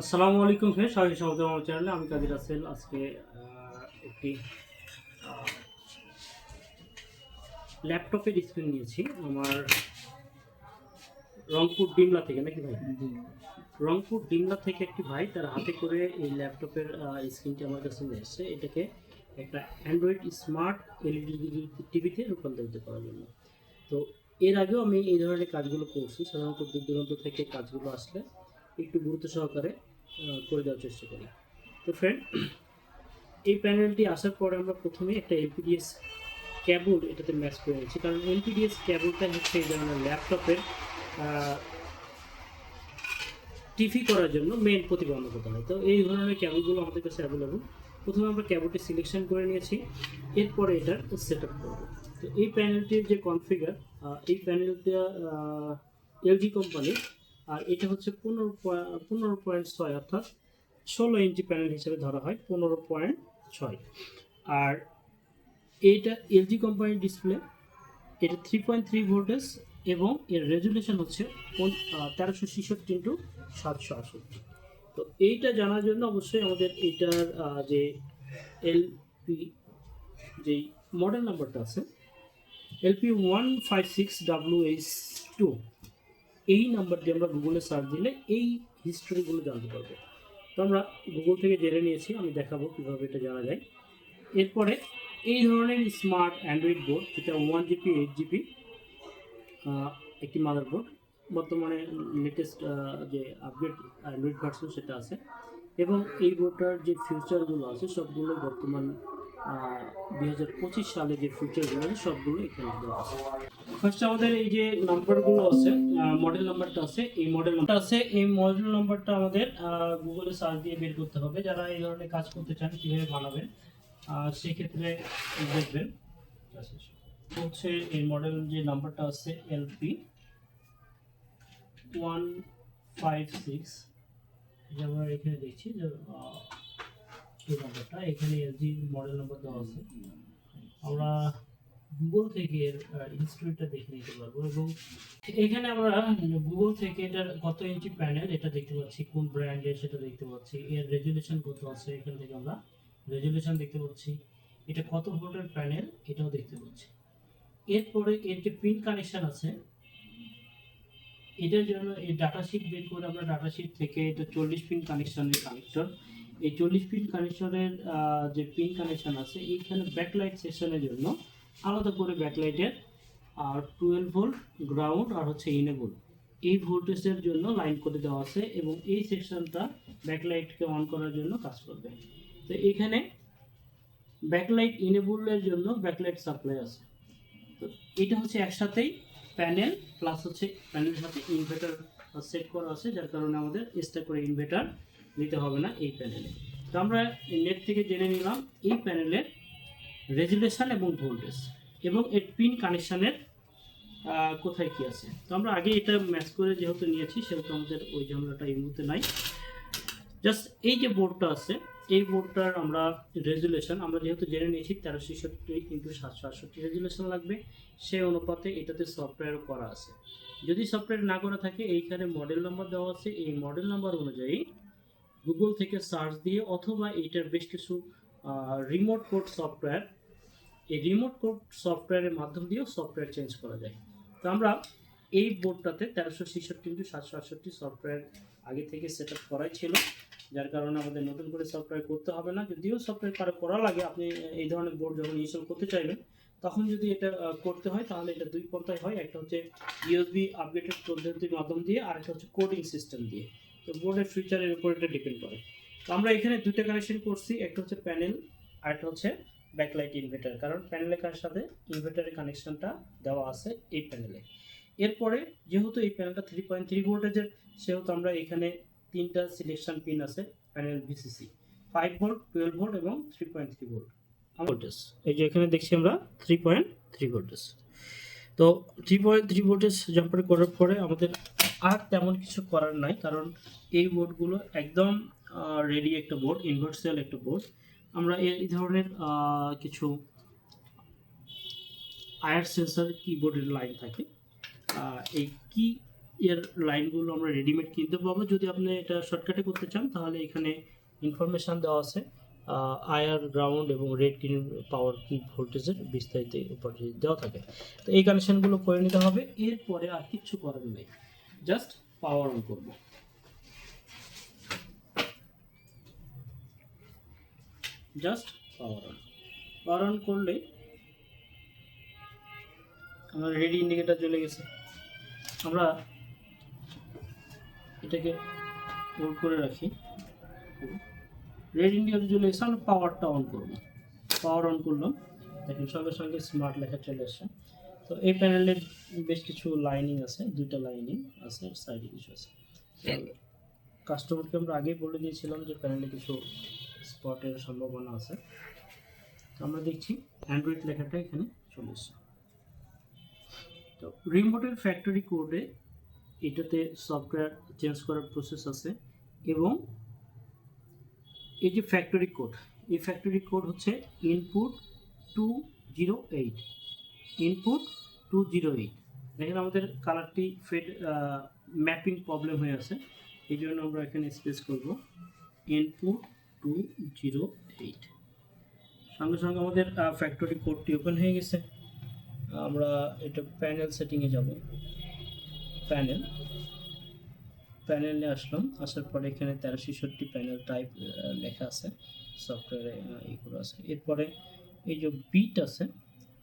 আসসালামু আলাইকুম ফ্রেন্ড সবাইকে স্বাগত আমার চ্যানেলে আমি কাদির রাসেল। আজকে একটি ল্যাপটপের স্ক্রিন নিয়েছি। আমার রংপুর ডিমলা থেকে নাকি ভাই? রংপুর ডিমলা থেকে একটি ভাই তার হাতে করে এই ল্যাপটপের স্ক্রিনটি আমার কাছে নিয়ে এসেছে। এটাকে একটা অ্যান্ড্রয়েড স্মার্ট এলইডি টিভিতে রূপান্তরিত করার জন্য। তো এর আগেও আমি এই ধরনের কাজগুলো করছি। সাধারণত দূর দূরান্ত থেকে কাজগুলো আসলে একটু গুরুত্ব সহকারে করে দেওয়ার চেষ্টা করি। তো ফ্রেন্ড এই প্যানেলটি আসার পরে আমরা প্রথমে একটা এলপিডিএস ক্যাবল এটাতে ম্যাচ করে নিচ্ছি। কারণ এলপিডিএস ক্যাবলটা হচ্ছে এই ধরনের ল্যাপটপের টিভি করার জন্য মেন প্রতিবন্ধকতা। হয় তো এই ধরনের ক্যাবলগুলো আমাদের কাছে অ্যাভেলেবল প্রথমে আমরা ক্যাবলটি সিলেকশন করে নিয়েছি। এরপরে এটার সেট আপ করব। তো এই প্যানেলটির যে কনফিগার এই প্যানেলটা এলজি কোম্পানির আর এটা হচ্ছে পনেরো পনেরো পয়েন্ট ছয় অর্থাৎ ষোলো ইঞ্চি প্যানেল হিসেবে ধরা হয়, পনেরো পয়েন্ট ছয়। আর এইটা এলজি কোম্পানির ডিসপ্লে, এটা থ্রি পয়েন্ট থ্রি ভোল্টেজ এবং এর রেজুলেশন হচ্ছে তেরোশো ছেষট্টি ইন্টু সাতশো আষট্টি তো এইটা জানার জন্য অবশ্যই আমাদের এইটার যে এলপি, যেই মডেল নাম্বারটা আছে, LP one five six W H two এই নাম্বার দিয়ে আমরা গুগলে সার্চ দিলে এই হিস্টোরিগুলো জানতে পারব। তো আমরা গুগল থেকে জেনে নিয়েছি, আমি দেখাবো কীভাবে এটা জানা যায়। এরপরে এই ধরনের স্মার্ট অ্যান্ড্রয়েড বোর্ড যেটা ওয়ান জিপি এইট জিপি একটি মাদারবোর্ড বর্তমানে লেটেস্ট যে আপডেট অ্যান্ড্রয়েড ভার্সন সেটা আছে। এবং এই বোর্ডটার যে ফিউচারগুলো আছে, সবগুলো বর্তমান দুই হাজার পঁচিশ সালে যে ফিউচারগুলো আছে, সবগুলো এখানে দেওয়া আছে। ফার্স্ট আমাদের এই যে নাম্বারগুলো আছে মডেল নাম্বারটা আছে, এই মডেল নাম্বারটা আছে, এই মডেল নাম্বারটা আমাদের গুগলে সার্চ দিয়ে বের করতে হবে। যারা এই ধরনের কাজ করতে চান, কীভাবে বানাবেন সেক্ষেত্রে দেখবেন। হচ্ছে এই মডেল যে নাম্বারটা আছে এলপি ওয়ান ফাইভ সিক্স আমরা এখানে দেখছি যে নাম্বারটা এখানে এলজি মডেল নাম্বার দেওয়া আছে। আমরা গুগল থেকে এর হিস্ট্রিটা দেখে নিতে পারব এবং এখানে আমরা গুগল থেকে এটার কত ইঞ্চি প্যানেল এটা দেখতে পাচ্ছি, কোন ব্র্যান্ডের সেটা দেখতে পাচ্ছি, এর রেজুলেশন কত আছে এখান থেকে আমরা রেজুলেশন দেখতে পাচ্ছি, এটা কত ভোল্টের প্যানেল এটাও দেখতে পাচ্ছি। এরপরে এর যে পিন কানেকশন আছে, এটার জন্য এই ডাটা শিট বের করে আমরা ডাটা শিট থেকে এটা চল্লিশ পিন কানেকশনের কানেক্টর এই চল্লিশ পিন কানেকশনের যে পিন কানেকশন আছে, এইখানে ব্যাকলাইট সেকশনের জন্য আলাদা করে ব্যাকলাইটের আর টুয়েলভ ভোল্ট গ্রাউন্ড আর হচ্ছে ইনেবল এই ভোল্টেজের জন্য লাইন করে দেওয়া আছে এবং এই সেকশনটা ব্যাকলাইটকে অন করার জন্য কাজ করবে। তো এখানে ব্যাকলাইট ইনেবলের জন্য ব্যাকলাইট সাপ্লাই আছে। তো এটা হচ্ছে একসাথেই প্যানেল প্লাস হচ্ছে প্যানেলের সাথে ইনভার্টার সেট করা আছে, যার কারণে আমাদের এক্সট্রা করে ইনভার্টার নিতে হবে না এই প্যানেলে তো আমরা নেট থেকে জেনে নিলাম, এই প্যানেলের রেজুলেশন এবং ভোল্টেজ এবং এর পিন কানেকশানের কোথায় কি আছে? তো আমরা আগে এটা ম্যাচ করে যেহেতু নিয়েছি, সেহেতু আমাদের ওই ঝামেলাটা এই মুহূর্তে নাই। জাস্ট এই যে বোর্ডটা আছে, এই বোর্ডটার আমরা রেজুলেশন, আমরা যেহেতু জেনে নিয়েছি তেরোশো ছেষট্টি ইন্টু সাতশো আটষট্টি রেজুলেশন লাগবে, সেই অনুপাতে এটাতে সফটওয়্যারও করা আছে। যদি সফটওয়্যার না করা থাকে, এইখানে মডেল নাম্বার দেওয়া আছে, এই মডেল নাম্বার অনুযায়ী গুগল থেকে সার্চ দিয়ে অথবা এইটার বেশ কিছু রিমোট কোড সফটওয়্যার এই রিমোট কোড সফটওয়্যারের মাধ্যম দিয়েও সফটওয়্যার চেঞ্জ করা যায়। তো আমরা এই বোর্ডটাতে তেরোশো ছেষট্টি ইন্টু সাতশো আটষট্টি সফটওয়্যার আগে থেকে সেট আপ করাই ছিল, যার কারণে আমাদের নতুন করে সফটওয়্যার করতে হবে না। যদিও সফটওয়্যার কারও করা লাগে, আপনি এই ধরনের বোর্ড যখন ইনস্টল করতে চাইবেন, তখন যদি এটা করতে হয়, তাহলে এটা দুই পন্থায় হয়। একটা হচ্ছে ইউএসবি আপডেটেড পদ্ধতির মাধ্যম দিয়ে, আর একটা হচ্ছে কোডিং সিস্টেম দিয়ে। তো বোর্ডের ফিচারের উপর এটা ডিপেন্ড করে। তো আমরা এখানে দুইটা কানেকশন করছি, একটা হচ্ছে প্যানেল আর একটা হচ্ছে ব্যাকলাইট ইনভার্টার কারণ প্যানেলের কার সাথে ইনভার্টারের কানেকশনটা দেওয়া আছে এই প্যানেলে এরপরে যেহেতু এই প্যানেলটা থ্রি পয়েন্ট থ্রি ভোল্টেজের সেহেতু আমরা এখানে তিনটা সিলেকশন পিন আছে panel VCC five volt twelve volt এবং three point three volt voltage এই যে এখানে দেখছি আমরা থ্রি পয়েন্ট থ্রি ভোল্টেজ তো three point three voltage jumper করার পরে আমাদের আর তেমন কিছু করার নাই, কারণ এই বোর্ডগুলো একদম রেডি একটা বোর্ড ইনভার্সাল একটা বোর্ড আমরা এই ধরনের কিছু আয়ার সেন্সার কিবোর্ডের লাইন থাকে। এই কি এর লাইনগুলো আমরা রেডিমেড কিনতে পাবো। যদি আপনি এটা শর্টকাটে করতে চান, তাহলে এখানে ইনফরমেশান দেওয়া আছে। আয়ার গ্রাউন্ড এবং রেড গ্রিন পাওয়ার কি ভোল্টেজের বিস্তারিত দেওয়া থাকে। তো এই কানেকশনগুলো করে নিতে হবে। এরপরে আর কিচ্ছু করার নেই। জাস্ট পাওয়ার অন করব। Just power on. Power on করলে আমার রেডি ইন্ডিকেটার চলে গেছে। আমরা এটাকে হোল্ড করে রাখি। রেড ইন্ডিকেটার চলে গেছে আমরা পাওয়ারটা অন করব। পাওয়ার অন করলাম। দেখেন সঙ্গে সঙ্গে স্মার্ট লেখা চলে আসছে। তো এই প্যানেলের বেশ কিছু লাইনিং আছে দুইটা লাইনিং আছে সাইডে কিছু আছে। কাস্টমারকে আমরা আগেই বলে দিয়েছিলাম যে প্যানেলে কিছু স্পটের সম্ভাবনা আছে। তো আমরা দেখছি অ্যান্ড্রয়েড লেখাটা এখানে চলে এসছে। তো রিমোটের ফ্যাক্টরি কোডে এটাতে সফটওয়্যার চেঞ্জ করার প্রসেস আছে এবং এই যে ফ্যাক্টরি কোড এই ফ্যাক্টরি কোড হচ্ছে input two zero eight input two zero eight দেখেন আমাদের কালারটি ফেড ম্যাপিং প্রবলেম হয়ে আছে। এই জন্য আমরা এখানে স্পেস করব। ইনপুট টু জিরো এইট সঙ্গে সঙ্গে আমাদের ফ্যাক্টরি কোডটি ওপেন হয়ে গেছে। আমরা এটা প্যানেল সেটিংয়ে যাব। প্যানেল প্যানেলে আসলাম। আসার পরে এখানে তেরোশো ছেষট্টি প্যানেল টাইপ লেখা আছে। সফটওয়্যারে এইগুলো আছে। এরপরে এই যে বিট আছে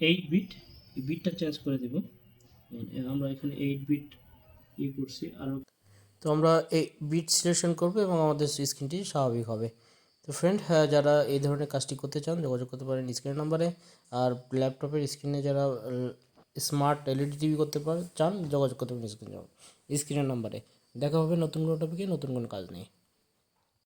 এইট বিট এই বিটটা চেঞ্জ করে দেব। আমরা এখানে এইট বিট ই করছি। আর তো আমরা এই বিট সিলেকশন করব এবং আমাদের স্ক্রিনটি স্বাভাবিক হবে। তো ফ্রেন্ড হ্যাঁ যারা এই ধরনের কাজটি করতে চান, যোগাযোগ করতে পারেন স্ক্রিন নাম্বারে আর ল্যাপটপের স্ক্রিনে যারা স্মার্ট এলইডি টিভি করতে পারেন চান, যোগাযোগ করতে পারেন স্ক্রিন স্ক্রিনের নাম্বারে দেখা হবে নতুন কোনো টপিকে নতুন কোনো কাজ নেই